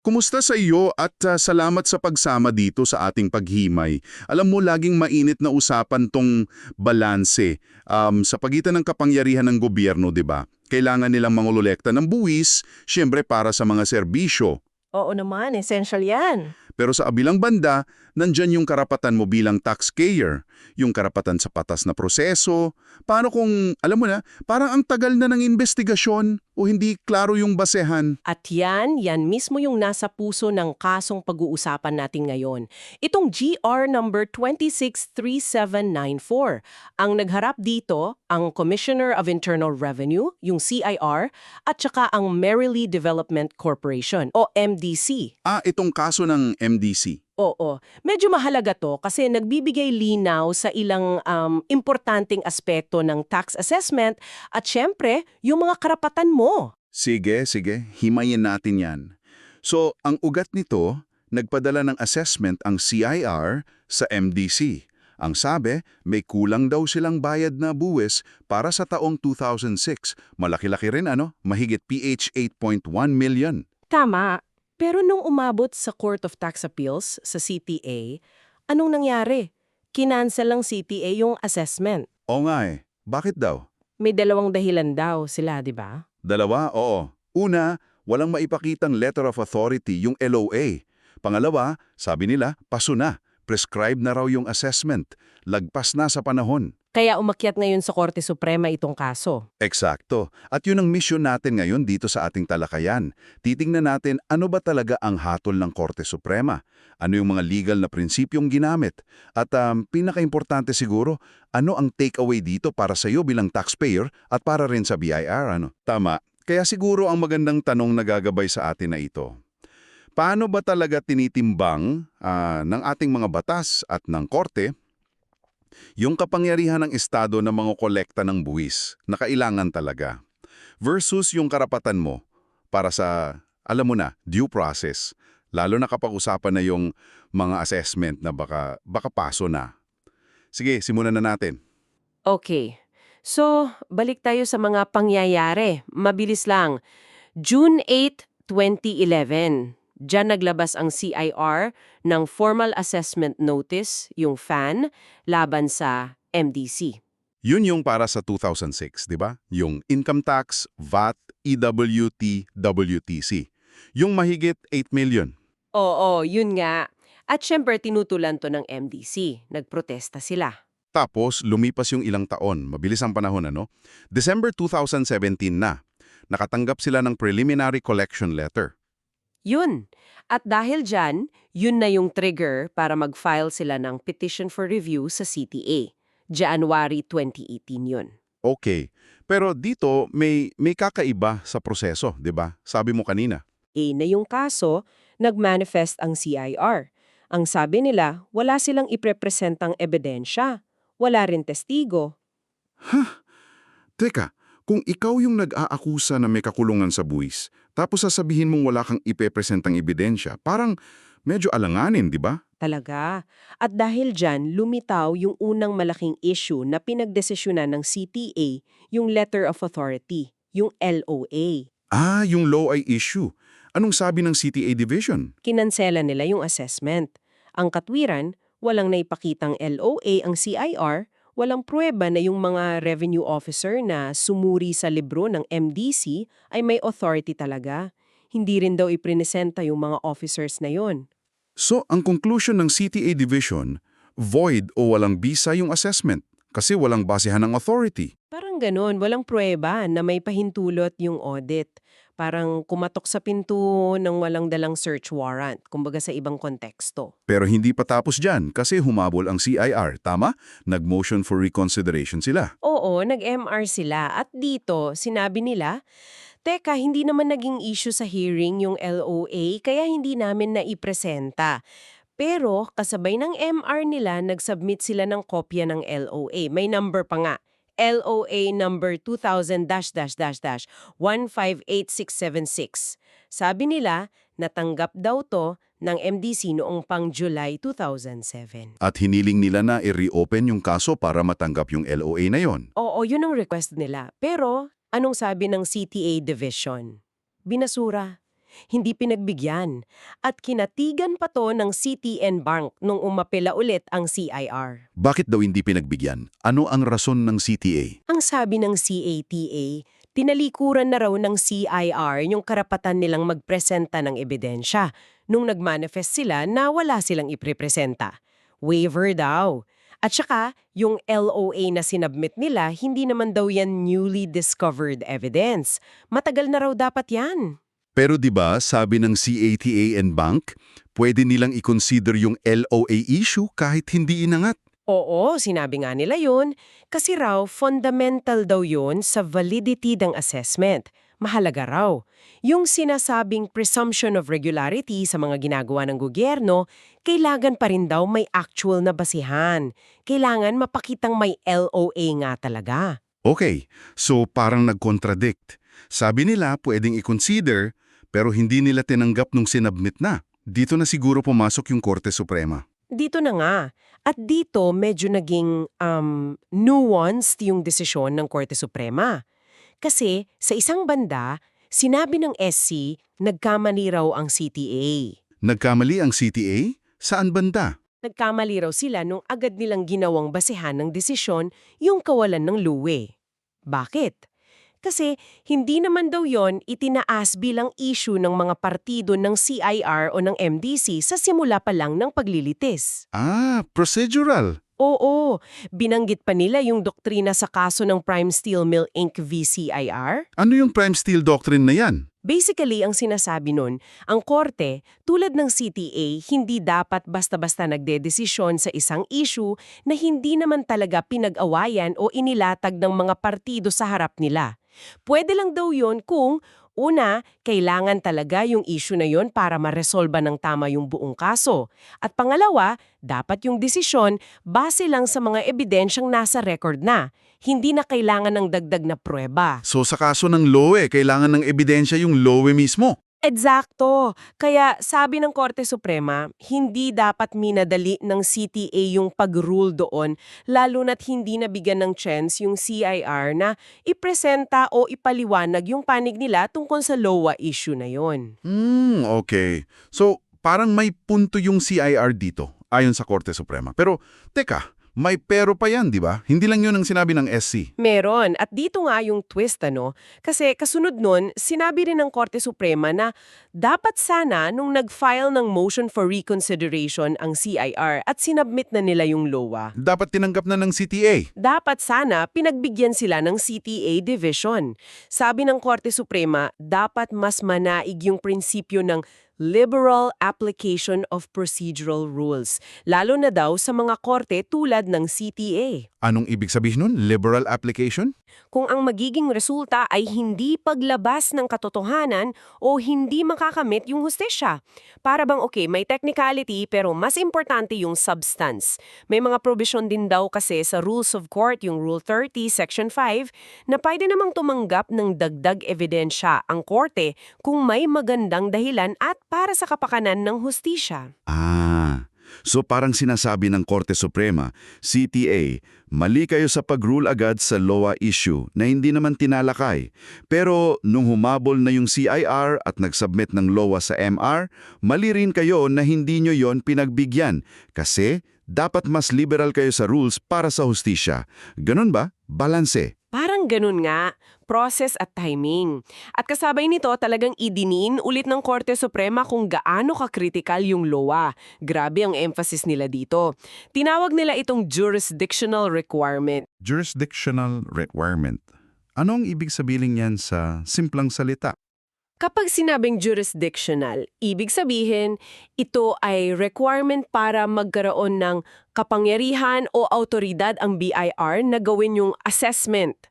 Kumusta sa iyo at ah, salamat sa pagsama dito sa ating paghimay. Alam mo, laging mainit na usapan tong balanse um, sa pagitan ng kapangyarihan ng gobyerno, di ba? Kailangan nilang mangolekta ng buwis, siyempre para sa mga serbisyo. Oo naman, essential yan. Pero sa abilang banda, nandyan yung karapatan mo bilang taxpayer, yung karapatan sa patas na proseso. Paano kung, alam mo na, parang ang tagal na ng investigasyon o hindi klaro yung basehan? At yan, yan mismo yung nasa puso ng kasong pag-uusapan natin ngayon. Itong GR number 263794. Ang nagharap dito, ang Commissioner of Internal Revenue, yung CIR, at saka ang Merrily Development Corporation o MDC. Ah, itong kaso ng MDC. Oo. Medyo mahalaga to kasi nagbibigay linaw sa ilang um, importanteng aspekto ng tax assessment at syempre, yung mga karapatan mo. Sige, sige. Himayin natin yan. So, ang ugat nito, nagpadala ng assessment ang CIR sa MDC. Ang sabi, may kulang daw silang bayad na buwis para sa taong 2006. Malaki-laki rin ano, mahigit PH 8.1 million. Tama. Pero nung umabot sa Court of Tax Appeals, sa CTA, anong nangyari? Kinansel ng CTA yung assessment. O nga eh, bakit daw? May dalawang dahilan daw sila, di ba? Dalawa, oo. Una, walang maipakitang letter of authority yung LOA. Pangalawa, sabi nila, paso na. Prescribed na raw yung assessment. Lagpas na sa panahon. Kaya umakyat ngayon sa Korte Suprema itong kaso. Eksakto. At yun ang mission natin ngayon dito sa ating talakayan. Titingnan natin ano ba talaga ang hatol ng Korte Suprema. Ano yung mga legal na prinsipyong ginamit. At um, pinaka-importante siguro, ano ang takeaway dito para sa iyo bilang taxpayer at para rin sa BIR. Ano? Tama. Kaya siguro ang magandang tanong na gagabay sa atin na ito. Paano ba talaga tinitimbang ah, ng ating mga batas at ng korte yung kapangyarihan ng Estado na mga kolekta ng buwis na kailangan talaga versus yung karapatan mo para sa, alam mo na, due process, lalo na kapag usapan na yung mga assessment na baka, baka paso na. Sige, simulan na natin. Okay. So, balik tayo sa mga pangyayari. Mabilis lang. June 8, 2011. Diyan naglabas ang CIR ng Formal Assessment Notice, yung FAN, laban sa MDC. Yun yung para sa 2006, di ba? Yung income tax, VAT, EWT, WTC. Yung mahigit 8 million. Oo, yun nga. At syempre tinutulan to ng MDC. Nagprotesta sila. Tapos, lumipas yung ilang taon, mabilis ang panahon ano, December 2017 na, nakatanggap sila ng preliminary collection letter. Yun. At dahil dyan, yun na yung trigger para mag-file sila ng petition for review sa CTA. January 2018 yun. Okay, pero dito may, may kakaiba sa proseso, di ba? Sabi mo kanina. A na yung kaso, nag-manifest ang CIR. Ang sabi nila, wala silang iprepresentang ebidensya. Wala rin testigo. Teka, kung ikaw yung nag-aakusa na may kakulungan sa buwis, tapos sasabihin mong wala kang ipepresentang ebidensya, parang medyo alanganin, di ba? Talaga. At dahil dyan, lumitaw yung unang malaking issue na pinagdesisyonan ng CTA, yung Letter of Authority, yung LOA. Ah, yung law ay issue. Anong sabi ng CTA Division? Kinansela nila yung assessment. Ang katwiran, walang naipakitang LOA ang CIR, walang pruweba na yung mga revenue officer na sumuri sa libro ng MDC ay may authority talaga. Hindi rin daw iprinesenta yung mga officers na yon. So, ang conclusion ng CTA Division, void o walang bisa yung assessment kasi walang basehan ng authority. Parang ganun, walang pruweba na may pahintulot yung audit. Parang kumatok sa pinto ng walang dalang search warrant, kumbaga sa ibang konteksto. Pero hindi pa tapos dyan kasi humabol ang CIR, tama? Nag-motion for reconsideration sila. Oo, nag-MR sila at dito sinabi nila, Teka, hindi naman naging issue sa hearing yung LOA kaya hindi namin naipresenta. Pero kasabay ng MR nila, nag-submit sila ng kopya ng LOA. May number pa nga. LOA number 2000-15866. Sabi nila, natanggap daw to ng MDC noong pang July 2007. At hiniling nila na i-reopen yung kaso para matanggap yung LOA na yon. Oo, yun ang request nila. Pero, anong sabi ng CTA Division? Binasura. Hindi pinagbigyan. At kinatigan pa to ng CTN Bank nung umapela ulit ang CIR. Bakit daw hindi pinagbigyan? Ano ang rason ng CTA? Ang sabi ng CATA, tinalikuran na raw ng CIR yung karapatan nilang magpresenta ng ebidensya nung nagmanifest sila na wala silang iprepresenta. Waiver daw. At saka, yung LOA na sinubmit nila, hindi naman daw yan newly discovered evidence. Matagal na raw dapat yan. Pero 'di ba, sabi ng CATA and Bank, pwede nilang i-consider yung LOA issue kahit hindi inangat. Oo, sinabi nga nila yun. Kasi raw, fundamental daw yun sa validity ng assessment. Mahalaga raw. Yung sinasabing presumption of regularity sa mga ginagawa ng gobyerno, kailangan pa rin daw may actual na basihan. Kailangan mapakitang may LOA nga talaga. Okay, so parang nag-contradict. Sabi nila pwedeng i-consider, pero hindi nila tinanggap nung sinubmit na. Dito na siguro pumasok yung Korte Suprema. Dito na nga. At dito medyo naging um, nuanced yung desisyon ng Korte Suprema. Kasi sa isang banda, sinabi ng SC, nagkamali raw ang CTA. Nagkamali ang CTA? Saan banda? Nagkamali raw sila nung agad nilang ginawang basehan ng desisyon yung kawalan ng luwe. Bakit? Kasi hindi naman daw yon itinaas bilang issue ng mga partido ng CIR o ng MDC sa simula pa lang ng paglilitis. Ah, procedural. Oo, binanggit pa nila yung doktrina sa kaso ng Prime Steel Mill Inc. v. CIR. Ano yung prime steel doctrine na yan? Basically, ang sinasabi nun, ang korte, tulad ng CTA, hindi dapat basta-basta nagdedesisyon sa isang issue na hindi naman talaga pinag-awayan o inilatag ng mga partido sa harap nila. Pwede lang daw yon kung, una, kailangan talaga yung issue na yon para maresolba ng tama yung buong kaso. At pangalawa, dapat yung desisyon base lang sa mga ebidensyang nasa record na. Hindi na kailangan ng dagdag na pruweba. So sa kaso ng LOE, kailangan ng ebidensya yung LOE mismo. Eksakto. Kaya sabi ng Korte Suprema, hindi dapat minadali ng CTA yung pag-rule doon, lalo na't hindi nabigyan ng chance yung CIR na ipresenta o ipaliwanag yung panig nila tungkol sa LOA issue na yon. Hmm, okay. So, parang may punto yung CIR dito, ayon sa Korte Suprema. Pero, teka, may pero pa yan, di ba? Hindi lang yun ang sinabi ng SC. Meron. At dito nga yung twist, ano? Kasi kasunod nun, sinabi rin ng Korte Suprema na dapat sana nung nag-file ng motion for reconsideration ang CIR at sinabmit na nila yung LOA. Dapat tinanggap na ng CTA. Dapat sana pinagbigyan sila ng CTA division. Sabi ng Korte Suprema, dapat mas manaig yung prinsipyo ng liberal application of procedural rules, lalo na daw sa mga korte tulad ng CTA. Anong ibig sabihin nun? Liberal application? Kung ang magiging resulta ay hindi paglabas ng katotohanan o hindi makakamit yung hustisya. Para bang okay, may technicality pero mas importante yung substance. May mga provision din daw kasi sa Rules of Court, yung Rule 30, Section 5, na pwede namang tumanggap ng dagdag ebidensya ang korte kung may magandang dahilan at para sa kapakanan ng hustisya. Ah, so parang sinasabi ng Korte Suprema, CTA, mali kayo sa pag-rule agad sa LOA issue na hindi naman tinalakay. Pero nung humabol na yung CIR at nagsubmit ng LOA sa MR, mali rin kayo na hindi nyo yon pinagbigyan kasi dapat mas liberal kayo sa rules para sa hustisya. Ganun ba? Balanse. Parang ganun nga, process at timing. At kasabay nito talagang idinin ulit ng Korte Suprema kung gaano ka-critical yung LOA. Grabe ang emphasis nila dito. Tinawag nila itong jurisdictional requirement. Jurisdictional requirement. Anong ibig sabihin yan sa simplang salita? Kapag sinabing jurisdictional, ibig sabihin, ito ay requirement para magkaroon ng kapangyarihan o autoridad ang BIR na gawin yung assessment.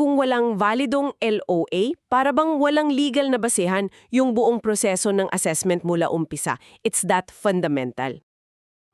Kung walang validong LOA, para bang walang legal na basehan yung buong proseso ng assessment mula umpisa. It's that fundamental.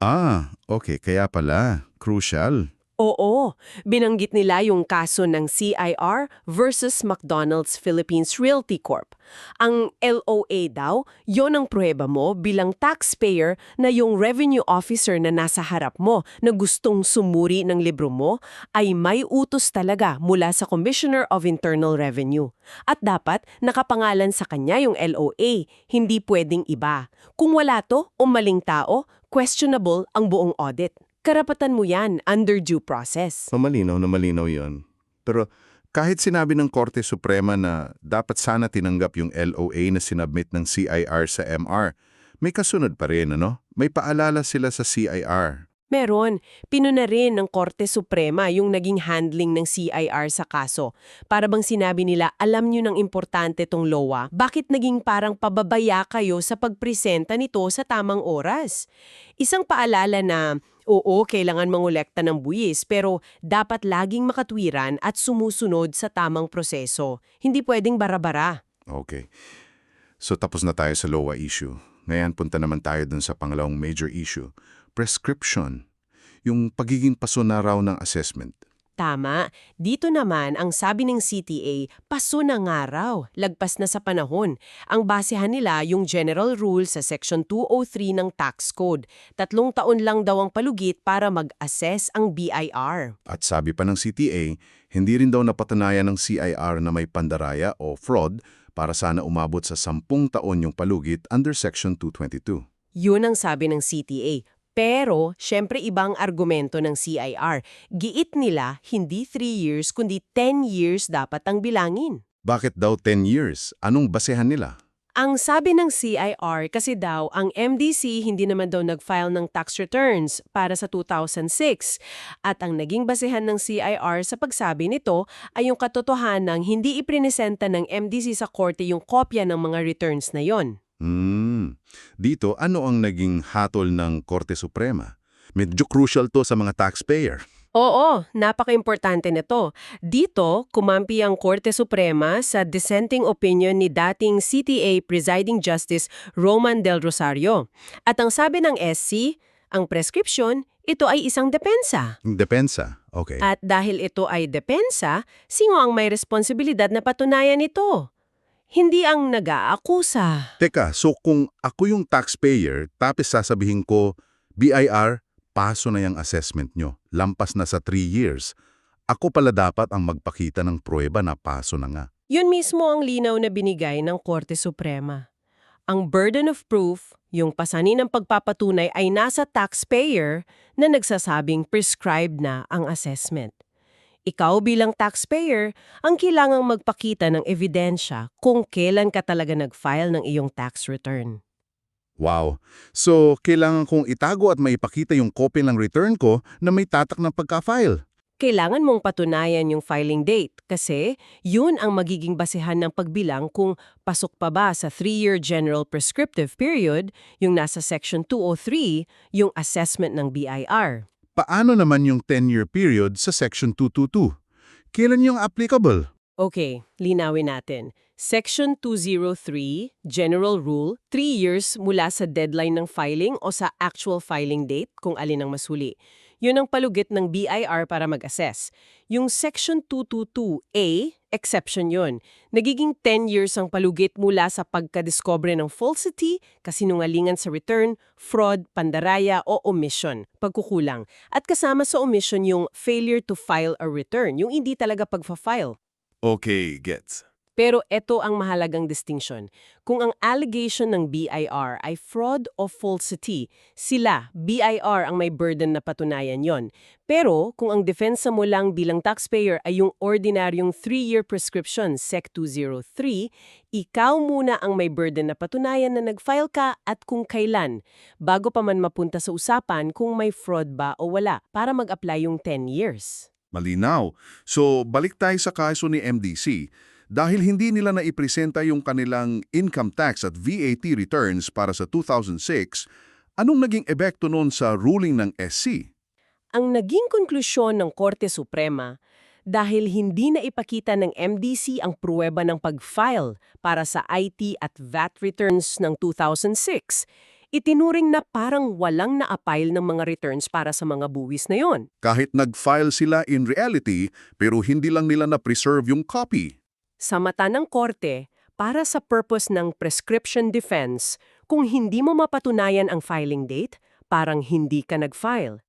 Ah, okay. Kaya pala. Crucial. Oo, binanggit nila yung kaso ng CIR versus McDonald's Philippines Realty Corp. Ang LOA daw, yon ang pruweba mo bilang taxpayer na yung revenue officer na nasa harap mo na gustong sumuri ng libro mo ay may utos talaga mula sa Commissioner of Internal Revenue. At dapat nakapangalan sa kanya yung LOA, hindi pwedeng iba. Kung wala to, o maling tao, questionable ang buong audit. Karapatan mo yan under due process. Malinaw na malinaw yon. Pero kahit sinabi ng Korte Suprema na dapat sana tinanggap yung LOA na sinubmit ng CIR sa MR, may kasunod pa rin, ano? May paalala sila sa CIR. Meron, pinuna rin ng Korte Suprema yung naging handling ng CIR sa kaso. Para bang sinabi nila, alam nyo ng importante tong LOA, bakit naging parang pababaya kayo sa pagpresenta nito sa tamang oras? Isang paalala na, oo, kailangan mangolekta ng buwis, pero dapat laging makatwiran at sumusunod sa tamang proseso. Hindi pwedeng bara-bara. Okay. So tapos na tayo sa LOA issue. Ngayon punta naman tayo dun sa pangalawang major issue, prescription. Yung pagiging paso na raw ng assessment. Tama. Dito naman, ang sabi ng CTA, paso na nga raw, lagpas na sa panahon. Ang basehan nila yung general rule sa Section 203 ng Tax Code. Tatlong taon lang daw ang palugit para mag-assess ang BIR. At sabi pa ng CTA, hindi rin daw napatunayan ng CIR na may pandaraya o fraud para sana umabot sa 10 taon yung palugit under Section 222. Yun ang sabi ng CTA. Pero, syempre ibang argumento ng CIR. Giit nila, hindi 3 years kundi 10 years dapat ang bilangin. Bakit daw 10 years? Anong basehan nila? Ang sabi ng CIR kasi daw ang MDC hindi naman daw nag-file ng tax returns para sa 2006 at ang naging basehan ng CIR sa pagsabi nito ay yung katotohanang hindi iprinesenta ng MDC sa korte yung kopya ng mga returns na yon. Hmm. Dito, ano ang naging hatol ng Korte Suprema? Medyo crucial to sa mga taxpayer. Oo, napaka-importante nito. Dito, kumampi ang Korte Suprema sa dissenting opinion ni dating CTA Presiding Justice Roman Del Rosario. At ang sabi ng SC, ang prescription, ito ay isang depensa. Depensa. Okay. At dahil ito ay depensa, sino ang may responsibilidad na patunayan ito? Hindi ang nag-aakusa. Teka, so kung ako yung taxpayer, tapos sasabihin ko, BIR, paso na yung assessment nyo. Lampas na sa 3 years. Ako pala dapat ang magpakita ng pruweba na paso na nga. Yun mismo ang linaw na binigay ng Korte Suprema. Ang burden of proof, yung pasanin ng pagpapatunay ay nasa taxpayer na nagsasabing prescribed na ang assessment. Ikaw bilang taxpayer ang kailangang magpakita ng ebidensya kung kailan ka talaga nag-file ng iyong tax return. Wow. So, kailangan kong itago at maipakita yung copy ng return ko na may tatak ng pagka-file. Kailangan mong patunayan yung filing date kasi yun ang magiging basehan ng pagbilang kung pasok pa ba sa 3-year general prescriptive period, yung nasa Section 203, yung assessment ng BIR. Paano naman yung 10-year period sa Section 222? Kailan yung applicable? Okay, linawin natin. Section 203, General Rule, 3 years mula sa deadline ng filing o sa actual filing date kung alin ang masuli. Yun ang palugit ng BIR para mag-assess. Yung Section 222A, exception yun. Nagiging 10 years ang palugit mula sa pagkadiscover ng falsity, kasinungalingan sa return, fraud, pandaraya o omission, pagkukulang. At kasama sa omission yung failure to file a return, yung hindi talaga pagfa-file. Okay, gets. Pero ito ang mahalagang distinction. Kung ang allegation ng BIR ay fraud o falsity, sila, BIR, ang may burden na patunayan yon. Pero kung ang defensa mo lang bilang taxpayer ay yung ordinaryong 3-year prescription, SEC 203, ikaw muna ang may burden na patunayan na nag-file ka at kung kailan, bago pa man mapunta sa usapan kung may fraud ba o wala para mag-apply yung 10 years. Malinaw. So, balik tayo sa kaso ni MDC. Dahil hindi nila naipresenta yung kanilang income tax at VAT returns para sa 2006, anong naging epekto noon sa ruling ng SC? Ang naging konklusyon ng Korte Suprema dahil hindi na ipakita ng MDC ang pruweba ng pag-file para sa IT at VAT returns ng 2006, itinuring na parang walang na-appile ng mga returns para sa mga buwis na yon. Kahit nag-file sila in reality, pero hindi lang nila na-preserve yung copy. Sa mata ng korte, para sa purpose ng prescription defense, kung hindi mo mapatunayan ang filing date, parang hindi ka nag-file.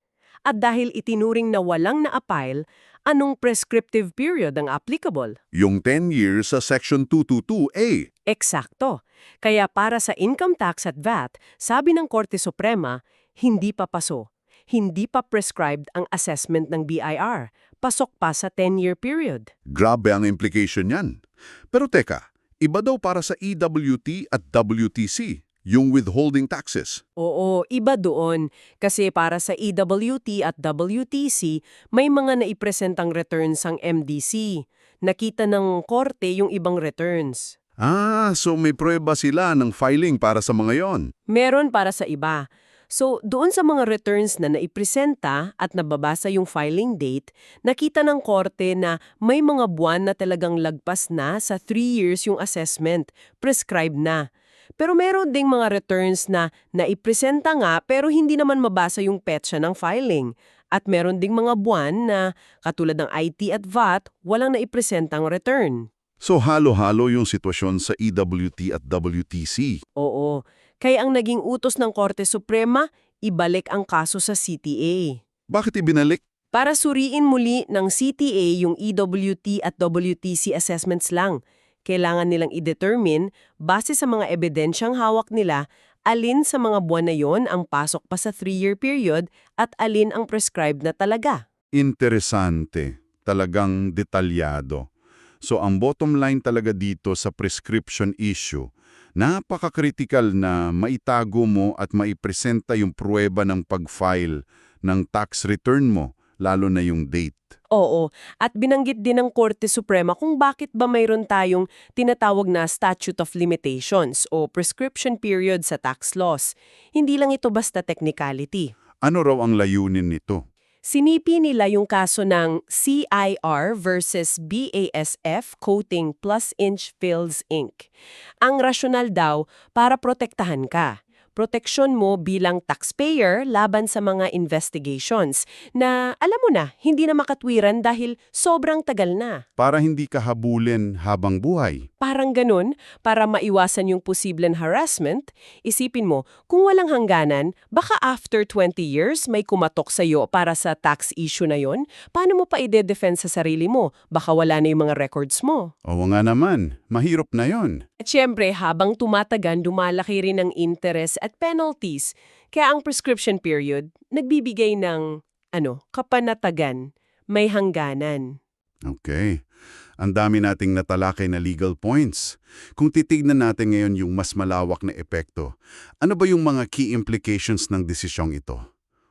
At dahil itinuring na walang na-appile, anong prescriptive period ang applicable? Yung 10 years sa Section 222A. Eksakto. Kaya para sa income tax at VAT, sabi ng Korte Suprema, hindi pa paso. Hindi pa prescribed ang assessment ng BIR. Pasok pa sa 10-year period. Grabe ang implication niyan. Pero teka, iba daw para sa EWT at WTC, yung withholding taxes. Oo, iba doon. Kasi para sa EWT at WTC, may mga naipresentang returns ang MDC. Nakita ng korte yung ibang returns. Ah, so may prueba sila ng filing para sa mga yon. Meron para sa iba. So, doon sa mga returns na naipresenta at nababasa yung filing date, nakita ng korte na may mga buwan na talagang lagpas na sa 3 years yung assessment, prescribed na. Pero meron ding mga returns na naipresenta nga pero hindi naman mabasa yung petsa ng filing. At meron ding mga buwan na, katulad ng IT at VAT, walang naipresentang return. So halo-halo yung sitwasyon sa EWT at WTC. Oo. Kaya ang naging utos ng Korte Suprema, ibalik ang kaso sa CTA. Bakit ibinalik? Para suriin muli ng CTA yung EWT at WTC assessments lang. Kailangan nilang i-determine, base sa mga ebidensyang hawak nila, alin sa mga buwan na yon ang pasok pa sa 3-year period at alin ang prescribed na talaga. Interesante. Talagang detalyado. So ang bottom line talaga dito sa prescription issue, napaka-critical na maitago mo at maipresenta yung pruweba ng pag-file ng tax return mo, lalo na yung date. Oo, at binanggit din ng Korte Suprema kung bakit ba mayroon tayong tinatawag na statute of limitations o prescription period sa tax laws. Hindi lang ito basta technicality. Ano raw ang layunin nito? Sinipi nila yung kaso ng CIR versus BASF Coating Plus Inch Fills Inc. Ang rasyonal daw para protektahan ka. Proteksyon mo bilang taxpayer laban sa mga investigations na alam mo na hindi na makatwiran dahil sobrang tagal na. Para hindi ka habulin habang buhay. Parang ganun, para maiwasan yung posibleng harassment, isipin mo, kung walang hangganan, baka after 20 years may kumatok sa'yo para sa tax issue na yon, paano mo pa ide-defend sa sarili mo? Baka wala na yung mga records mo. Oo nga naman, mahirap na yon. At syempre, habang tumatagan, dumalaki rin ang interest at penalties. Kaya ang prescription period, nagbibigay ng, ano, kapanatagan, may hangganan. Okay. Ang dami nating natalakay na legal points. Kung titignan natin ngayon yung mas malawak na epekto, ano ba yung mga key implications ng desisyong ito?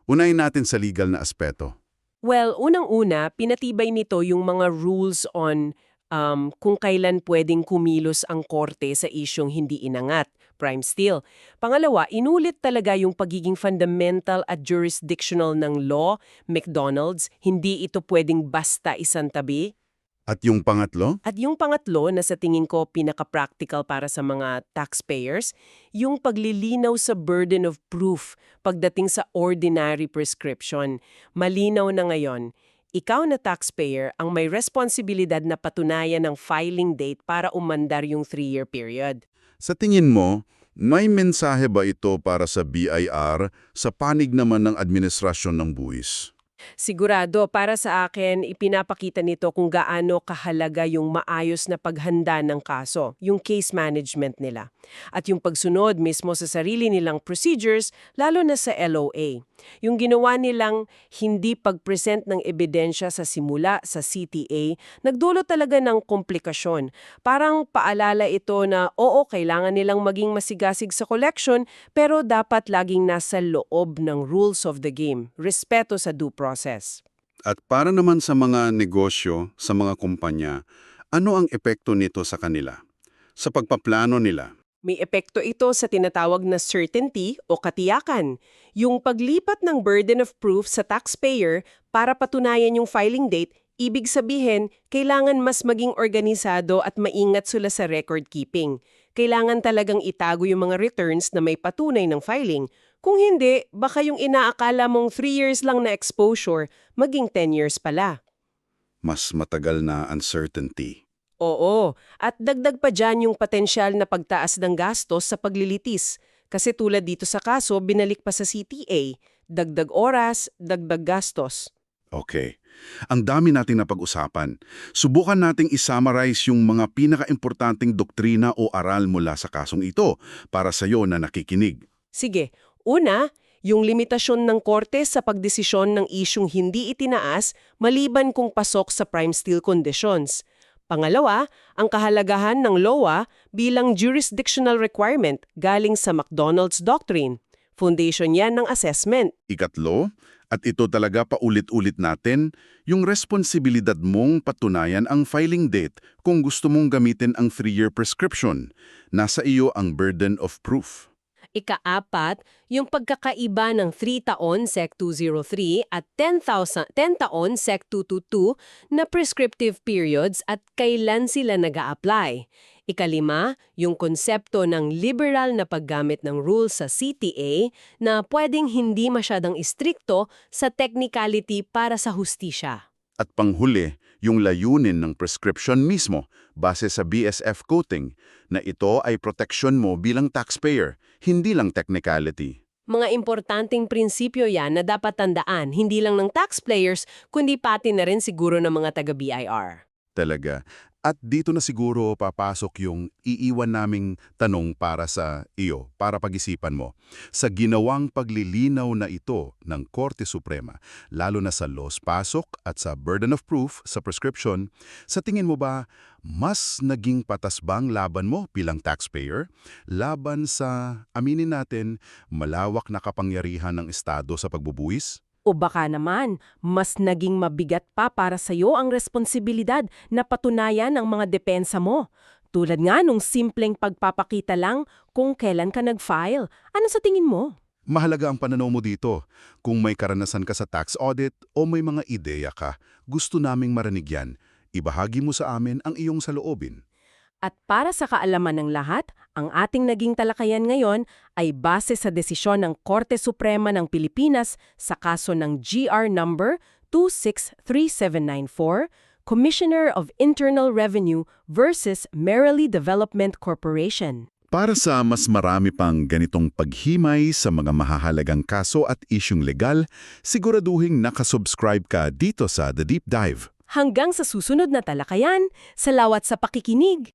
Unahin natin sa legal na aspeto. Well, unang-una, pinatibay nito yung mga rules on um, kung kailan pwedeng kumilos ang korte sa isyong hindi inangat, prime steel. Pangalawa, inulit talaga yung pagiging fundamental at jurisdictional ng law, McDonald's, hindi ito pwedeng basta isang tabi. At yung pangatlo? At yung pangatlo na sa tingin ko pinaka-practical para sa mga taxpayers, yung paglilinaw sa burden of proof pagdating sa ordinary prescription. Malinaw na ngayon, ikaw na taxpayer ang may responsibilidad na patunayan ng filing date para umandar yung 3-year period. Sa tingin mo, may mensahe ba ito para sa BIR sa panig naman ng administrasyon ng buwis? Sigurado, para sa akin, ipinapakita nito kung gaano kahalaga yung maayos na paghanda ng kaso, yung case management nila. At yung pagsunod mismo sa sarili nilang procedures, lalo na sa LOA. Yung ginawa nilang hindi pag-present ng ebidensya sa simula sa CTA, nagdulot talaga ng komplikasyon. Parang paalala ito na oo, kailangan nilang maging masigasig sa collection, pero dapat laging nasa loob ng rules of the game, respeto sa due process. At para naman sa mga negosyo, sa mga kumpanya, ano ang epekto nito sa kanila? Sa pagpaplano nila? May epekto ito sa tinatawag na certainty o katiyakan, yung paglipat ng burden of proof sa taxpayer para patunayan yung filing date, ibig sabihin, kailangan mas maging organisado at maingat sila sa record keeping. Kailangan talagang itago yung mga returns na may patunay ng filing. Kung hindi, baka yung inaakala mong 3 years lang na exposure, maging 10 years pala. Mas matagal na uncertainty. Oo, at dagdag pa dyan yung potensyal na pagtaas ng gastos sa paglilitis. Kasi tulad dito sa kaso, binalik pa sa CTA. Dagdag oras, dagdag gastos. Okay. Ang dami nating napag-usapan. Subukan nating isummarize yung mga pinaka-importanting doktrina o aral mula sa kasong ito para sa iyo na nakikinig. Sige, una, yung limitasyon ng korte sa pagdesisyon ng isyung hindi itinaas maliban kung pasok sa prime steel conditions. Pangalawa, ang kahalagahan ng LOA bilang jurisdictional requirement galing sa McDonald's Doctrine. Foundation yan ng assessment. Ikatlo, at ito talaga paulit-ulit natin, yung responsibilidad mong patunayan ang filing date kung gusto mong gamitin ang 3-year prescription. Nasa iyo ang burden of proof. Ikaapat, yung pagkakaiba ng 3 taon SEC 203 at 10,000 10 taon SEC 222 na prescriptive periods at kailan sila nag apply Ikalima, yung konsepto ng liberal na paggamit ng rules sa CTA na pwedeng hindi masyadang istrikto sa technicality para sa hustisya. At panghuli, yung layunin ng prescription mismo base sa BSF coding na ito ay protection mo bilang taxpayer, hindi lang technicality. Mga importanteng prinsipyo yan na dapat tandaan hindi lang ng taxpayers kundi pati na rin siguro ng mga taga-BIR. Talaga. At dito na siguro papasok yung iiwan naming tanong para sa iyo, para pag-isipan mo. Sa ginawang paglilinaw na ito ng Korte Suprema, lalo na sa laws pasok at sa burden of proof sa prescription, sa tingin mo ba mas naging patas bang laban mo bilang taxpayer? Laban sa, aminin natin, malawak na kapangyarihan ng Estado sa pagbubuwis? O baka naman, mas naging mabigat pa para sa iyo ang responsibilidad na patunayan ang mga depensa mo. Tulad nga nung simpleng pagpapakita lang kung kailan ka nag-file. Ano sa tingin mo? Mahalaga ang pananaw mo dito. Kung may karanasan ka sa tax audit o may mga ideya ka, gusto naming marinig yan. Ibahagi mo sa amin ang iyong saloobin. At para sa kaalaman ng lahat, ang ating naging talakayan ngayon ay base sa desisyon ng Korte Suprema ng Pilipinas sa kaso ng GR number 263794, Commissioner of Internal Revenue versus Merrily Development Corporation. Para sa mas marami pang ganitong paghimay sa mga mahahalagang kaso at isyong legal, siguraduhin nakasubscribe ka dito sa The Deep Dive. Hanggang sa susunod na talakayan, salawat sa pakikinig!